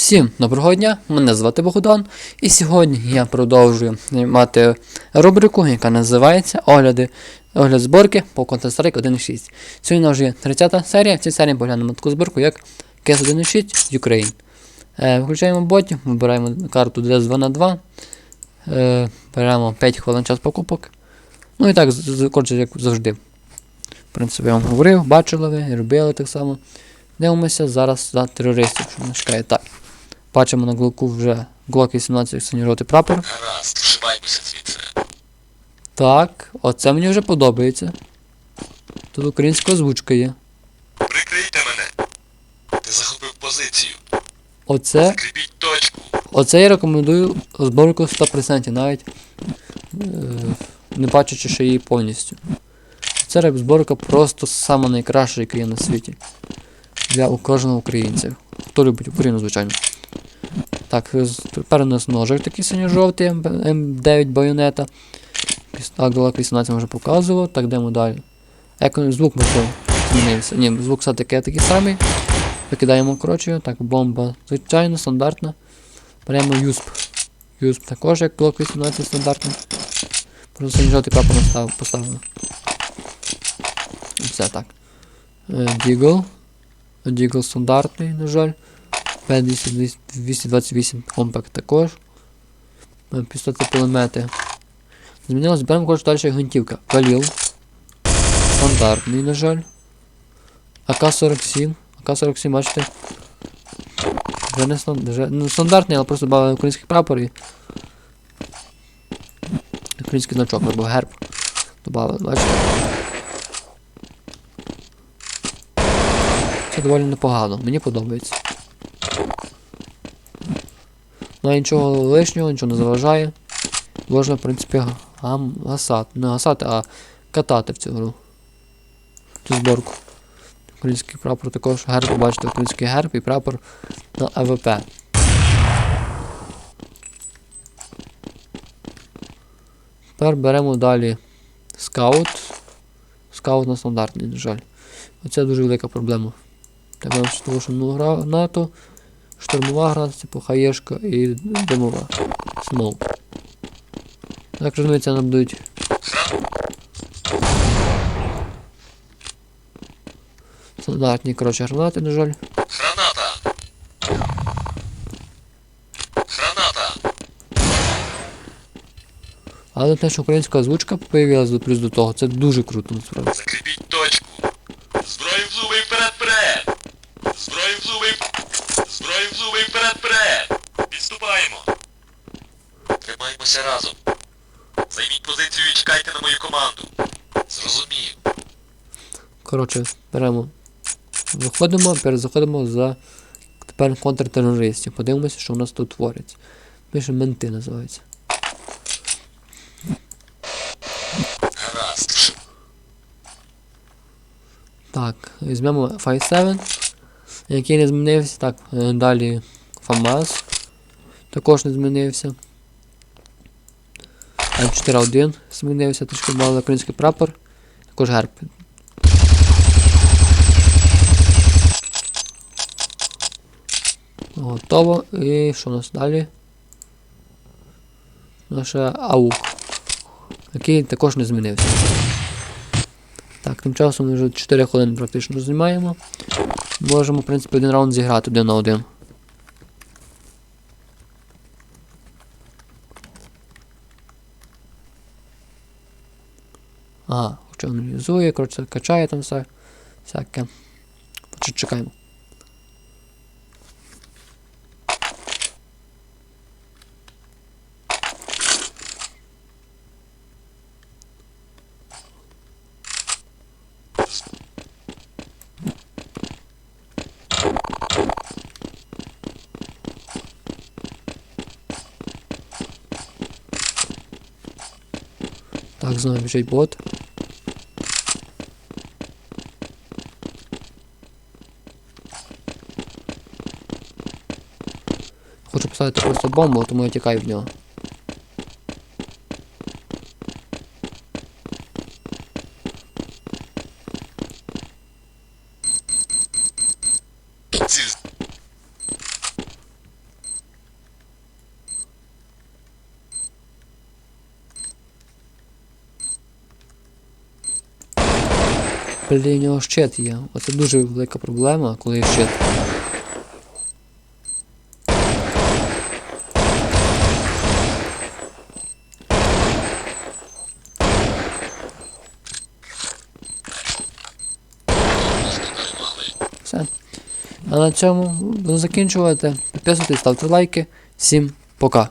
Всім доброго дня, мене звати Богдан, і сьогодні я продовжую мати рубрику, яка називається Огляди огляд зборки по Counter-Strike 1.6. Сьогодні вже є 30 серія, в цій серії поглянемо таку зборку, як CS 1.6 Ukraine. Е, включаємо ботів, вибираємо карту DS 2 на 2 е, беремо 5 хвилин час покупок. Ну і так, коротше, як завжди. В принципі, я вам говорив, бачили ви, робили так само. Дивимося зараз за терористів, що нас. Так. Бачимо на глоку вже Glock 18 синьо-жовтий прапор. Гаразд, вшиваймося звідси. Так, оце мені вже подобається. Тут українська озвучка є. Прикрийте мене. Ти захопив позицію. Оце, Закріпіть точку. оце я рекомендую зборку 100%, навіть е, не бачачи ще її повністю. Це реп зборка просто сама найкраща, яка є на світі. Для кожного українця. Хто любить Україну, звичайно. Так, тепер ножик такий синьо-жовтий М9 байонета. Так, Glock 18 вже показував. Так, йдемо далі. Він- звук можливо змінився. Ні, звук все-таки такий самий. Викидаємо коротше. Так, бомба звичайно, стандартна. Беремо юсп. Юсп також як Glock 18 стандартний. Просто синьо-жовтий настав- поставили. Все так. Дігл. Дігл стандартний, на жаль. П-228 компакт також. Е, Пістолети кулемети. Змінилось, беремо коротше далі гвинтівка. Каліл. Стандартний, на жаль. АК-47. АК-47, бачите. Вже не стан- ну, стандартний, але просто додали український прапор і. Український значок або герб. Добавили, бачите. Це доволі непогано, мені подобається. Ну, нічого лишнього, нічого не заважає. Можна, в принципі, гасати. Не гасати, а катати в цю гру. Цю зборку. Український прапор також герб, бачите, український герб і прапор на АВП. Тепер беремо далі скаут. Скаут на стандартний, на жаль. Оце дуже велика проблема. Так, того, що ну, гра НАТО, штурмова гра, типу хаєшка і димова. Смоук. Так, розуміється, нам будуть стандартні, коротше, гранати, на жаль. Граната. Граната. Але те, що українська озвучка появилась до- плюс до того, це дуже круто насправді. Коротше, беремо. Виходимо, перезаходимо за тепер контртерористів. Подивимося, що у нас тут твориться. Пише менти називається. Так, візьмемо 5.7, який не змінився. Так, е, далі ФАМАЗ. Також не змінився. М4А1 змінився, трішки мали український прапор. Також герб. Готово. І що у нас далі? Наше АУК. Який також не змінився. Так, тим часом ми вже 4 хвилини практично знімаємо. Можемо, в принципі, один раунд зіграти один на один. Ага, хоча аналізує, коротше, качає там все. Всяке. Чекаємо. Так, знову біжить бот. Хочу поставити просто бомбу, тому я тікаю в нього. У нього щит є. Оце дуже велика проблема, коли є щит. Все. А на цьому буду закінчувати. Підписуйтесь, ставте лайки. Всім пока.